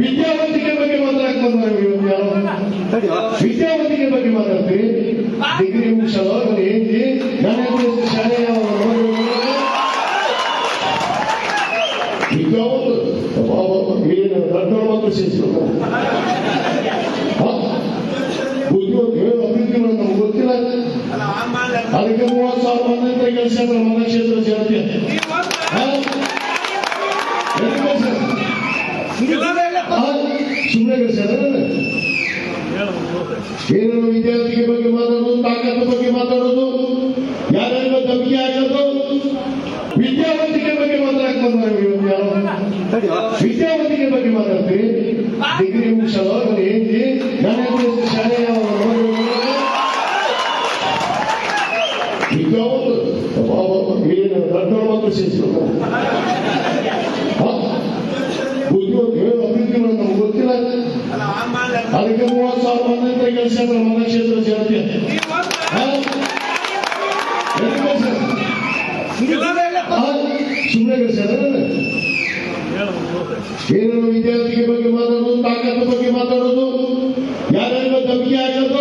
ವಿದ್ಯಾವಂತಿಕೆ ಬಗ್ಗೆ ಮಾತಾಡಕ್ ಬಂದವರು ಇವತ್ತು ಯಾರೋ? ವಿದ್ಯಾವಂತಿಕೆ ಬಗ್ಗೆ ಮಾತಾಡ್ತೀರಿ? ಡಿಗ್ರಿ ಮುಗಿಸಲ್ಲ ಒಂದು ಹೆಂಡತಿ ನನ್ನ ಶಾಲೆಯ ವಿದ್ಯಾವಂತ ಏನು ದೊಡ್ಡವರು ಮಾತ್ರ ಸೇರಿಸಿದ್ರು ಬುದ್ಧಿವಂತ ಏನು ಅಭಿವೃದ್ಧಿ ನಮ್ಗೆ ಗೊತ್ತಿಲ್ಲ. ಅದಕ್ಕೆ ಮೂವತ್ತು ಸಾವಿರ ಮಂದಿ ಕೆಲಸ ಮನ ಕ್ಷೇತ್ರ ಜನತೆ ಸುಮ್ಮನೆ ವಿದ್ಯಾರ್ಥಿಗಳ ವಿದ್ಯಾರ್ಥಿಗೆ ಬಗ್ಗೆ ಮಾತಾಡೋದು, ತಾಕತ್ತು ಬಗ್ಗೆ ಮಾತಾಡೋದು ಯಾರ್ಯಾರಿಗೋ ಧಮಕಿ ಹಾಕೋದು ವಿದ್ಯಾವಂತಿಕೆ ಬಗ್ಗೆ ಮಾತಾಡಕ್ ಬಂದವರು ಇವತ್ತು ಯಾರೋ? ವಿದ್ಯಾವಂತಿಕೆ ಬಗ್ಗೆ ಮಾತಾಡ್ತೀರಿ? ಡಿಗ್ರಿ ಮುಗಿಸಲ್ಲ ಒಂದು ಹೆಂಡತಿ ನನ್ನ ಶಾಲೆಯ ವಿದ್ಯಾವಂತ ಏನು, ದೊಡ್ಡವರು ಮಾತ್ರ ಸೇರಿಸಿದ್ರು ಅದಕ್ಕೆ ಮೂವತ್ತು ಸಾವಿರ ಮಂದಿ ಅಂತ ಕೆಲಸ ಮನ ಕ್ಷೇತ್ರ ಜನತೆ? ಸುಮ್ಮನೆ ಕೆಲಸ ಏನೋ ವಿದ್ಯಾರ್ಥಿಗೆ ಬಗ್ಗೆ ಮಾತಾಡೋದು, ತಾಕತ್ತು ಬಗ್ಗೆ ಮಾತಾಡೋದು. ಯಾರ್ಯಾರಿಗೋ ಧಮಕಿ ಹಾಕೋದು